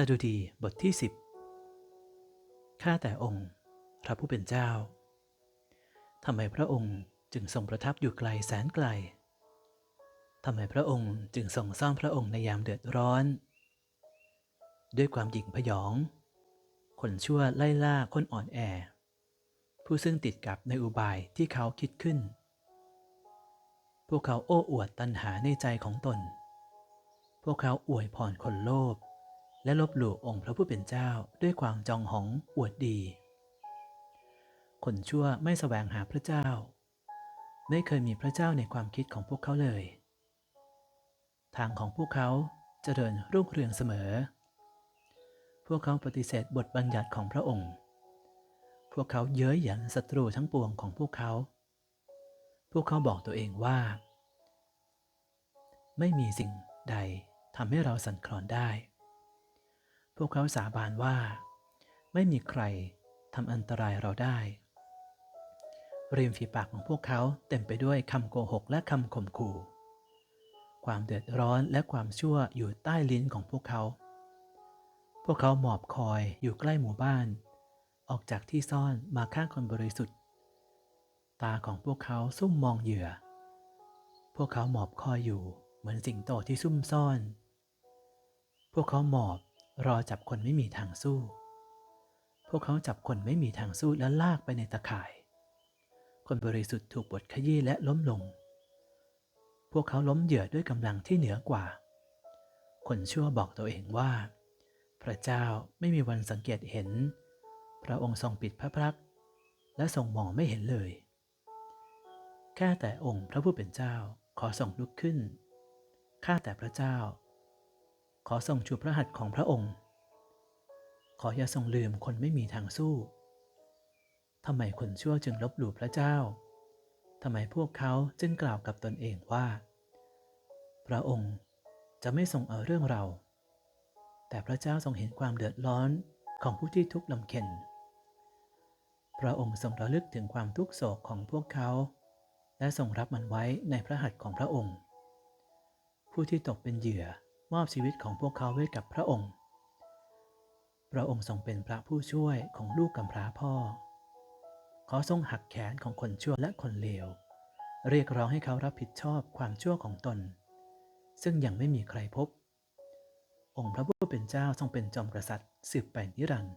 สดุดีบทที่สิบข้าแต่องค์พระผู้เป็นเจ้า ทำไมพระองค์จึงทรงประทับอยู่ไกลแสนไกล ทำไมพระองค์จึงทรงซ่อนพระองค์ในยามเดือดร้อน ด้วยความหยิ่งพยอง คนชั่วไล่ล่าคนอ่อนแอ ผู้ซึ่งติดกับในอุบายที่เขาคิดขึ้น พวกเขาโอ้อวดตัณหาในใจของตน พวกเขาอวยพรคนโลภ และลบหลู่องค์พระผู้เป็นเจ้าด้วยความจองหองอวดดี คนชั่วไม่แสวงหาพระเจ้า ไม่เคยมีพระเจ้าในความคิดของพวกเขาเลย ทางของพวกเขาจเจริญรุ่งเรืองเสมอ พวกเขาปฏิเสธบทบัญญัติของพระองค์ พวกเขาเย้ยหยันศัตรูทั้งปวงของพวกเขา พวกเขาบอกตัวเองว่า ไม่มีสิ่งใดทำให้เราสั่นคลอนได้ พวกเขาสาบานว่า ไม่มีใครทำอันตรายเราได้ ริมฝีปากของพวกเขาเต็มไปด้วยคำโกหกและคำข่มขู่ ความเดือดร้อนและความชั่วอยู่ใต้ลิ้นของพวกเขา พวกเขาหมอบคอยอยู่ใกล้หมู่บ้าน ออกจากที่ซ่อนมาข้างคนบริสุทธิ์ ตาของพวกเขาซุ่มมองเหยื่อ พวกเขาหมอบคอยอยู่เหมือนสิงโตที่ซุ่มซ่อน พวกเขาหมอบ รอจับคนไม่มีทางสู้ พวกเขาจับคนไม่มีทางสู้แล้วลากไปในตะข่าย คนบริสุทธิ์ถูกบดขยี้และล้มลง พวกเขาล้มเหยื่อด้วยกำลังที่เหนือกว่า คนชั่วบอกตัวเองว่า พระเจ้าไม่มีวันสังเกตเห็น พระองค์ทรงปิดพระพัก และทรงมองไม่เห็นเลย แค่แต่องค์พระผู้เป็นเจ้าขอส่งลุกขึ้น ข้าแต่พระเจ้า ขอทรงชูพระหัตถ์ของพระองค์ ขออย่าทรงลืมคนไม่มีทางสู้ทำไมคนชั่วจึงลบหลู่พระเจ้า ทำไมพวกเขาจึงกล่าวกับตนเองว่า พระองค์จะไม่ทรงเอาเรื่องเรา แต่พระเจ้าทรงเห็นความเดือดร้อนของผู้ที่ทุกข์ลำเค็ญ พระองค์ทรงระลึกถึงความทุกโศกของพวกเขา และทรงรับมันไว้ในพระหัตถ์ของพระองค์ ผู้ที่ตกเป็นเหยื่อ มอบชีวิตของพวกเขาไว้กับพระองค์ พระองค์ทรงเป็นพระผู้ช่วยของลูกกำพร้าพ่อ ขอทรงหักแขนของคนชั่วและคนเลว เรียกร้องให้เขารับผิดชอบความชั่วของตน ซึ่งยังไม่มีใครพบ องค์พระผู้เป็นเจ้าทรงเป็นจอมกษัตริย์สืบไปนิรันดร์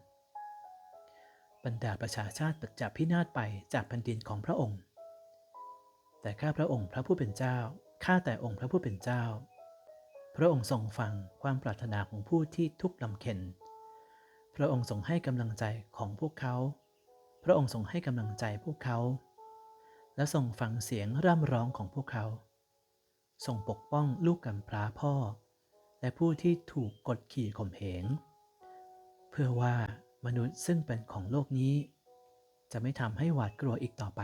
บรรดาประชาชาติจะพินาศไปจากแผ่นดินของพระองค์ แต่ข้าพระองค์พระผู้เป็นเจ้า ข้าแต่องค์พระผู้เป็นเจ้า พระองค์ทรงฟังความปรารถนาของผู้ที่ทุกข์ลำเค็ญ พระองค์ทรงให้กำลังใจของพวกเขา พระองค์ทรงให้กำลังใจพวกเขา และทรงฟังเสียงร่ำร้องของพวกเขา ทรงปกป้องลูกกำพร้าพ่อ และผู้ที่ถูกกดขี่ข่มเหง เพื่อว่ามนุษย์ซึ่งเป็นของโลกนี้ จะไม่ทำให้หวาดกลัวอีกต่อไป